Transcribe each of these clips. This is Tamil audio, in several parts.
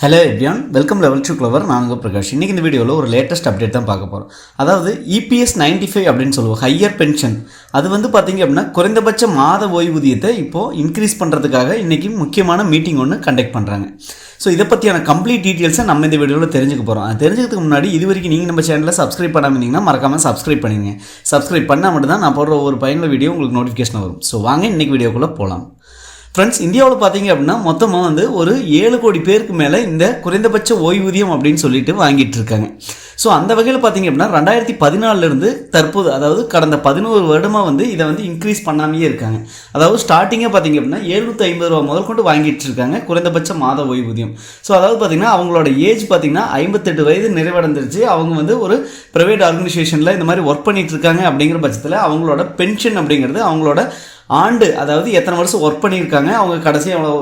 Hello everyone welcome level two clever நான் உங்கள் பிரகாஷ். இன்றைக்கி இந்த வீடியோவில் ஒரு லேட்டஸ்ட் அப்டேட் தான் பார்க்க போகிறோம் அதாவது இபிஎஸ் நைன்டி ஃபைவ் அப்படின்னு சொல்லுவோம் ஹையர் பென்ஷன் அது வந்து பார்த்தீங்க அப்படின்னா குறைந்தபட்ச மாத ஓய்வூதியத்தை இப்போது இன்க்ரீஸ் பண்ணுறதுக்காக இன்றைக்கி முக்கியமான மீட்டிங் ஒன்று கண்டக்ட் பண்ணுறாங்க ஸோ இதை பற்றியான கம்ப்ளீட் டீட்டெயில்ஸை நம்ம இந்த வீடியோவில் தெரிஞ்சுக்க போகிறோம் அது முன்னாடி இது வரைக்கும் நீங்கள் நம்ம சேனலில் சப்ஸ்கிரைப் பண்ணாமல் இருந்தீங்கன்னா மறக்காமல் சப்ஸ்கிரைப் பண்ணிடுங்க சப்ஸ்கிரைப் பண்ணால் மட்டும் தான் நான் போடுற ஒரு பயனுள்ள வீடியோ உங்களுக்கு நோட்டிஃபிகேஷன் வரும். ஸோ வாங்க இன்றைக்கி வீடியோக்குள்ளே போகலாம் ஃப்ரெண்ட்ஸ் இந்தியாவில் பார்த்தீங்க அப்படின்னா மொத்தமாக வந்து ஒரு ஏழு கோடி பேருக்கு மேலே இந்த குறைந்தபட்ச ஓய்வூதியம் அப்படின்னு சொல்லிட்டு வாங்கிட்டு இருக்காங்க. ஸோ அந்த வகையில் பார்த்தீங்க அப்படின்னா ரெண்டாயிரத்தி பதினாலிருந்து தற்போது அதாவது கடந்த பதினோரு வருடமாக வந்து இதை வந்து இன்க்ரீஸ் பண்ணாமையே இருக்காங்க. அதாவது ஸ்டார்டிங்கே பார்த்தீங்க அப்படின்னா எழுநூற்றி ஐம்பது ரூபா முதல் கொண்டு வாங்கிட்டு இருக்காங்க குறைந்தபட்ச மாத ஓய்வூதியம். ஸோ அதாவது பார்த்தீங்கன்னா அவங்களோட ஏஜ் பார்த்தீங்கன்னா ஐம்பத்தெட்டு வயது நிறைவடைந்துருச்சு அவங்க வந்து ஒரு ப்ரைவேட் ஆர்கனைசேஷனில் இந்த மாதிரி ஒர்க் பண்ணிட்டு இருக்காங்க அப்படிங்கிற பட்சத்தில் அவங்களோட பென்ஷன் அப்படிங்கிறது அவங்களோட ஆண்டு அதாவது எத்தனை வருஷம் ஒர்க் பண்ணியிருக்காங்க அவங்க கடைசியாக எவ்வளோ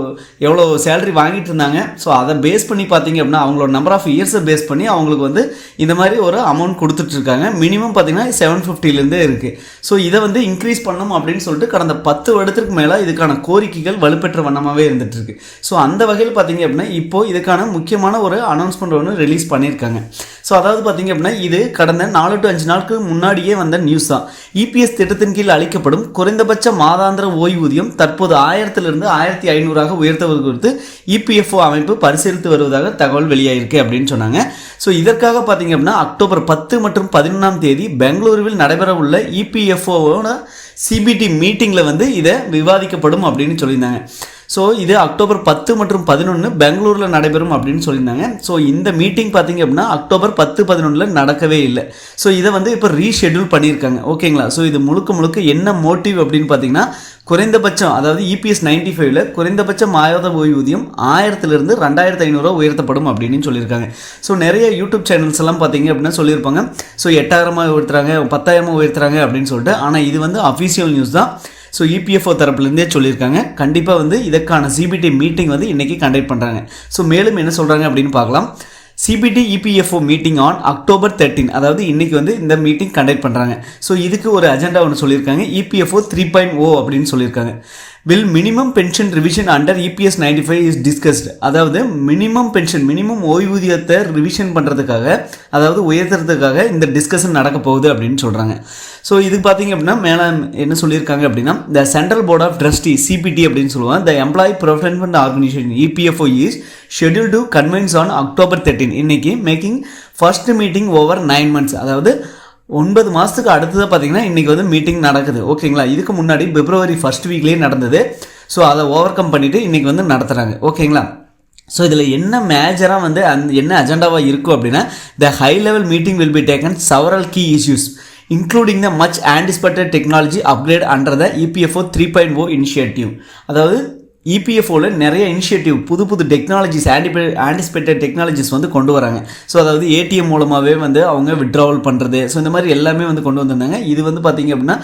எவ்வளோ சேலரி வாங்கிட்டு இருந்தாங்க. ஸோ அதை பேஸ் பண்ணி பார்த்தீங்க அப்படின்னா அவங்களோட நம்பர் ஆஃப் இயர்ஸை பேஸ் பண்ணி அவங்களுக்கு வந்து இந்த மாதிரி ஒரு அமௌண்ட் கொடுத்துட்ருக்காங்க மினிமம் பார்த்திங்கன்னா செவன் ஃபிஃப்டிலேருந்தே இருக்குது ஸோ இதை வந்து இன்க்ரீஸ் பண்ணணும் அப்படின்னு சொல்லிட்டு கடந்த பத்து வருடத்திற்கு மேலே இதுக்கான கோரிக்கைகள் வலுப்பெற்ற வண்ணமாகவே இருந்துகிட்ருக்கு ஸோ அந்த வகையில் பார்த்தீங்க அப்படின்னா இப்போது இதுக்கான முக்கியமான ஒரு அனௌன்ஸ்மெண்ட் ஒன்று ரிலீஸ் பண்ணியிருக்காங்க. ஸோ அதாவது பார்த்தீங்க அப்படின்னா இது கடந்த நாலு டு அஞ்சு நாளுக்கு முன்னாடியே வந்த நியூஸ் தான் இபிஎஸ் திட்டத்தின் கீழ் அளிக்கப்படும் குறைந்தபட்ச மாதாந்திர ஓய்வூதியம் தற்போது ஆயிரத்திலிருந்து ஆயிரத்தி ஐநூறாக உயர்த்துவது குறித்து இபிஎஃப்ஓ அமைப்பு பரிசீலித்து வருவதாக தகவல் வெளியாயிருக்கு அப்படின்னு சொன்னாங்க. ஸோ இதற்காக பார்த்தீங்க அப்படின்னா அக்டோபர் பத்து மற்றும் பதினொன்றாம் தேதி பெங்களூருவில் நடைபெற உள்ள இபிஎஃப்ஓவோட சிபிடி மீட்டிங்கில் வந்து இதை விவாதிக்கப்படும் அப்படின்னு சொல்லியிருந்தாங்க. ஸோ இது அக்டோபர் பத்து மற்றும் பதினொன்று பெங்களூரில் நடைபெறும் அப்படின்னு சொல்லியிருந்தாங்க. ஸோ இந்த மீட்டிங் பார்த்தீங்க அப்படின்னா அக்டோபர் பத்து பதினொன்றில் நடக்கவே இல்லை. ஸோ இதை வந்து இப்போ ரீஷெட்யூல் பண்ணியிருக்காங்க. ஓகேங்களா ஸோ இது முழுக்க முழுக்க என்ன மோட்டிவ் அப்படின்னு பார்த்தீங்கன்னா குறைந்தபட்சம் அதாவது இபிஎஸ் நைன்டி ஃபைவ்ல குறைந்தபட்ச மாத ஓய்வூதியம் ஆயிரத்துலேருந்து ரெண்டாயிரத்து ஐநூறுரூவா உயர்த்தப்படும் அப்படின்னு சொல்லியிருக்காங்க. ஸோ நிறைய யூடியூப் சேனல்ஸ் எல்லாம் பார்த்தீங்க அப்படின்னா சொல்லியிருப்பாங்க. ஸோ எட்டாயிரமாக உயர்த்துறாங்க பத்தாயிரமாக உயர்த்துறாங்க அப்படின்னு சொல்லிட்டு. ஆனால் இது வந்து அஃபீஷியல் நியூஸ் தான். ஸோ இபிஎஃப்ஓ தரப்புலேருந்தே சொல்லியிருக்காங்க. கண்டிப்பாக வந்து இதற்கான சிபிடி மீட்டிங் வந்து இன்றைக்கி கண்டக்ட் பண்ணுறாங்க ஸோ மேலும் என்ன சொல்கிறாங்க அப்படின்னு பார்க்கலாம். CBT EPFO meeting on October thirteen அதாவது இன்றைக்கி வந்து இந்த மீட்டிங் கண்டக்ட் பண்ணுறாங்க ஸோ இதுக்கு ஒரு அஜெண்டா ஒன்று சொல்லியிருக்காங்க. இபிஎஃப்ஓ த்ரீ பாயிண்ட் ஓ அப்படின்னு சொல்லியிருக்காங்க. Will minimum pension revision under EPS ninety five is discussed அதாவது மினிமம் பென்ஷன் மினிமம் ஓய்வூதியத்தை ரிவிஷன் பண்ணுறதுக்காக அதாவது உயர்த்துறதுக்காக இந்த டிஸ்கஷன் நடக்க போகுது அப்படின்னு சொல்கிறாங்க ஸோ இது பார்த்தீங்க அப்படின்னா மேலே என்ன சொல்லியிருக்காங்க அப்படின்னா the central board of trustee CBT அப்படின்னு சொல்லுவாங்க. The employee provident organisation EPFO is schedule to convenes on October thirteen இன்னைக்கு making first meeting over nine months அதாவது ஒன்பது மாதத்துக்கு அடுத்தது பார்த்தீங்கன்னா இன்றைக்கி வந்து மீட்டிங் நடக்குது. ஓகேங்களா இதுக்கு முன்னாடி பிப்ரவரி ஃபர்ஸ்ட் வீக்லேயே நடந்தது. ஸோ அதை ஓவர் கம் பண்ணிவிட்டு இன்றைக்கி வந்து நடத்துகிறாங்க ஓகேங்களா ஸோ இதில் என்ன மேஜராக வந்து அந் என்ன அஜெண்டாவாக இருக்கும் அப்படின்னா the high level meeting will be taken several key issues including the much anticipated technology upgrade under the EPFO three point O initiative அதாவது இபிஎஃப்ஓவில் நிறைய இனிஷியேட்டிவ் புது புது டெக்னாலஜிஸ் ஆன்டிபே ஆன்டிசிபேட்டட் டெக்னாலஜிஸ் வந்து கொண்டு வராங்க. ஸோ அதாவது ஏடிஎம் மூலமாகவே வந்து அவங்க விட்ராவல் பண்ணுறது ஸோ இந்த மாதிரி எல்லாமே வந்து கொண்டு வந்திருந்தாங்க. இது வந்து பார்த்திங்க அப்படின்னா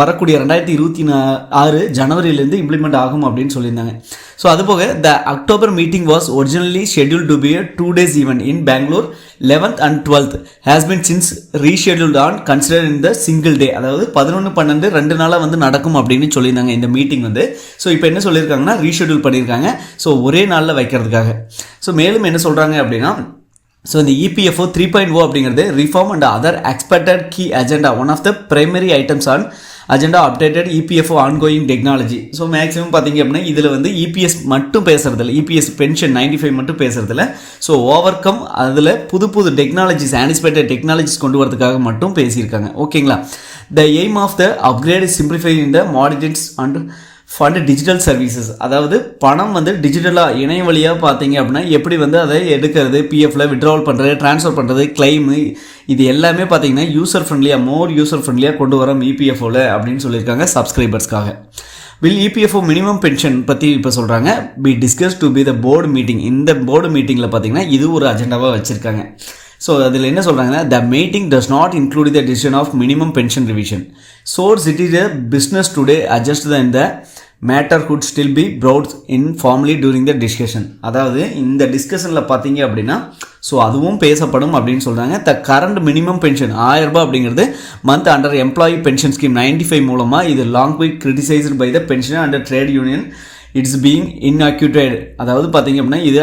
வரக்கூடிய ரெண்டாயிரத்தி இருபத்தி நா ஆறு ஜனவரியிலேருந்து இம்ப்ளிமெண்ட் ஆகும் அப்படின்னு சொல்லியிருந்தாங்க. ஸோ அதுபோக the October meeting was originally schedule to be a two days event in Bengaluru eleventh and twelfth has been since rescheduled and consider in the single day அதாவது பதினொன்று பன்னெண்டு ரெண்டு நாளாக வந்து நடக்கும் அப்படின்னு சொல்லியிருந்தாங்க இந்த மீட்டிங் வந்து. ஸோ இப்போ என்ன சொல்லியிருக்காங்கன்னா ரீஷெட்யூல் பண்ணியிருக்காங்க. ஸோ ஒரே நாளில் வைக்கிறதுக்காக. ஸோ மேலும் என்ன சொல்கிறாங்க அப்படின்னா ஸோ இந்த இபிஎஃப்ஓ த்ரீ பாயிண்ட் ஓ அப்படிங்கிறது reform and other expected key agenda one of the primary items on agenda updated EPF ongoing technology so maximum பார்த்தீங்க அப்படின்னா இதில் வந்து இபிஎஸ் மட்டும் பேசுறதில்ல. இபிஎஸ் பென்ஷன் நைன்டி ஃபைவ் மட்டும் பேசுறதில்ல. ஸோ ஓவர் கம் அதில் புது புது டெக்னாலஜிஸ் ஆன்டிசிபேட்டட் டெக்னாலஜிஸ் கொண்டு வரதுக்காக மட்டும் பேசியிருக்காங்க. ஓகேங்களா the aim of the upgrade simplify in the mandates and fund digital services அதாவது பணம் வந்து டிஜிட்டலாக இணைய வழியாக பார்த்தீங்க அப்படின்னா எப்படி வந்து அதை எடுக்கிறது பிஎஃப்ல விட்ராவல் பண்ணுறது ட்ரான்ஸ்ஃபர் பண்ணுறது கிளைமு இது எல்லாமே பார்த்தீங்கன்னா யூசர் ஃப்ரெண்ட்லியாக மோர் யூசர் ஃப்ரெண்ட்லியாக கொண்டு வரோம் இபிஎஃப்ஓவில் அப்படின்னு சொல்லியிருக்காங்க சப்ஸ்கிரைபர்ஸ்க்காக வில் இபிஎஃப்ஓ மினிமம் பென்ஷன் பற்றி இப்போ சொல்கிறாங்க be discuss to be the board meeting இந்த போர்டு மீட்டிங்கில் பார்த்தீங்கன்னா இது ஒரு அஜெண்டாவாக வச்சுருக்காங்க. ஸோ அதில் என்ன சொல்கிறாங்கன்னா the meeting does not include the decision of minimum pension revision source it is business today adjust the இந்த matter could still be brought in formally during the discussion அதாவது இந்த டிஸ்கஷனில் பார்த்தீங்க அப்படின்னா ஸோ அதுவும் பேசப்படும் அப்படின்னு சொல்கிறாங்க த கரண்ட் மினிமம் பென்ஷன் ஆயிரம் ரூபாய் அப்படிங்கிறது month under employee pension scheme ninety five மூலமாக இது long quick criticised by the pension under trade union it's being inadequate அதாவது பார்த்தீங்க அப்படின்னா இது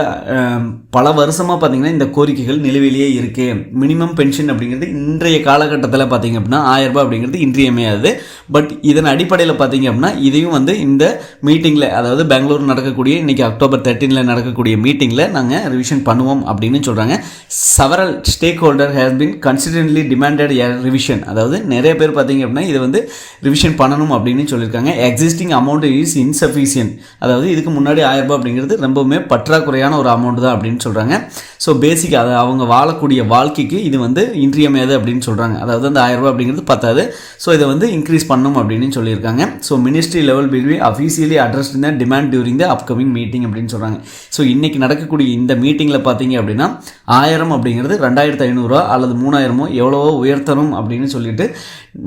பல வருஷமாக பார்த்தீங்கன்னா இந்த கோரிக்கைகள் நிலுவையிலேயே இருக்குது மினிமம் பென்ஷன் அப்படிங்கிறது இன்றைய காலகட்டத்தில் பார்த்தீங்க அப்படின்னா ஆயிரம் ரூபாய் அப்படிங்கிறது இன்றியமையாது பட் இதன் அடிப்படையில் பார்த்தீங்க அப்படின்னா இதையும் வந்து இந்த மீட்டிங்கில் அதாவது பெங்களூர் நடக்கக்கூடிய இன்றைக்கி அக்டோபர் தேர்ட்டீனில் நடக்கக்கூடிய மீட்டிங்கில் நாங்கள் ரிவிஷன் பண்ணுவோம் அப்படின்னு சொல்கிறாங்க several stakeholder has been consistently demanded revision அதாவது நிறைய பேர் பார்த்தீங்க அப்படின்னா இதை வந்து ரிவிஷன் பண்ணணும் அப்படின்னு சொல்லியிருக்காங்க. எக்ஸிஸ்டிங் அமௌண்ட் இஸ் இன்சஃபிஷியன்ட் அதாவது இதுக்கு முன்னாடி ஆயிரம் ரூபாய் அப்படிங்கிறது ரொம்பவுமே பற்றாக்குறையான ஒரு அமௌண்ட் தான் அப்படின்னு சொல்கிறாங்க ஸோ பேசிக் அதை அவங்க வாழக்கூடிய வாழ்க்கைக்கு இது வந்து இன்றியமையாது அப்படின்னு சொல்கிறாங்க அதாவது அந்த ஆயிரரூபா அப்படிங்கிறது பத்தாது. ஸோ இதை வந்து இன்க்ரீஸ் பண்ணும் அப்படின்னு சொல்லியிருக்காங்க. So ministry level will be officially address இந்த demand during the upcoming meeting அப்படின்னு சொல்கிறாங்க ஸோ இன்றைக்கி நடக்கக்கூடிய இந்த மீட்டிங்கில் பார்த்தீங்க அப்படின்னா ஆயிரம் அப்படிங்கிறது ரெண்டாயிரத்து ஐநூறுரூவா அல்லது மூணாயிரமோ எவ்வளவோ உயர்த்தணும் அப்படின்னு சொல்லிட்டு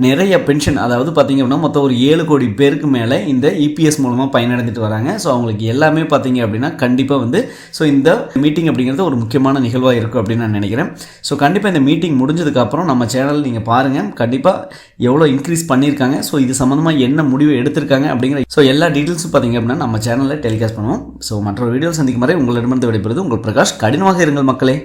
நிறைய பென்ஷன் அதாவது பார்த்தீங்க அப்படின்னா மொத்தம் ஒரு ஏழு கோடி பேருக்கு மேலே இந்த இபிஎஸ் மூலமாக பயனடைந்துட்டு வராங்க. ஸோ அவங்களுக்கு எல்லாமே பார்த்தீங்க அப்படின்னா கண்டிப்பாக வந்து ஸோ இந்த மீட்டிங் அப்படிங்கிறது ஒரு முக்கியமான நிகழ்வாக இருக்கும் அப்படின்னு நான் நினைக்கிறேன். ஸோ கண்டிப்பாக இந்த மீட்டிங் முடிஞ்சதுக்கப்புறம் நம்ம சேனல் நீங்கள் பாருங்கள் கண்டிப்பாக எவ்வளோ இன்க்ரீஸ் பண்ணியிருக்காங்க. ஸோ இது சம்மந்தமாக என்ன முடிவு எடுத்திருக்காங்க அப்படிங்கிற ஸோ எல்லா டீட்டெயில்ஸும் பார்த்தீங்க அப்படின்னா நம்ம சேனலில் டெலிகாஸ்ட் பண்ணுவோம். ஸோ மற்றொரு வீடியோ சந்திக்கும் வரை உங்களிடமிருந்து விடைபெறுது உங்கள் பிரகாஷ். கடினமாக இருங்கள் மக்களே.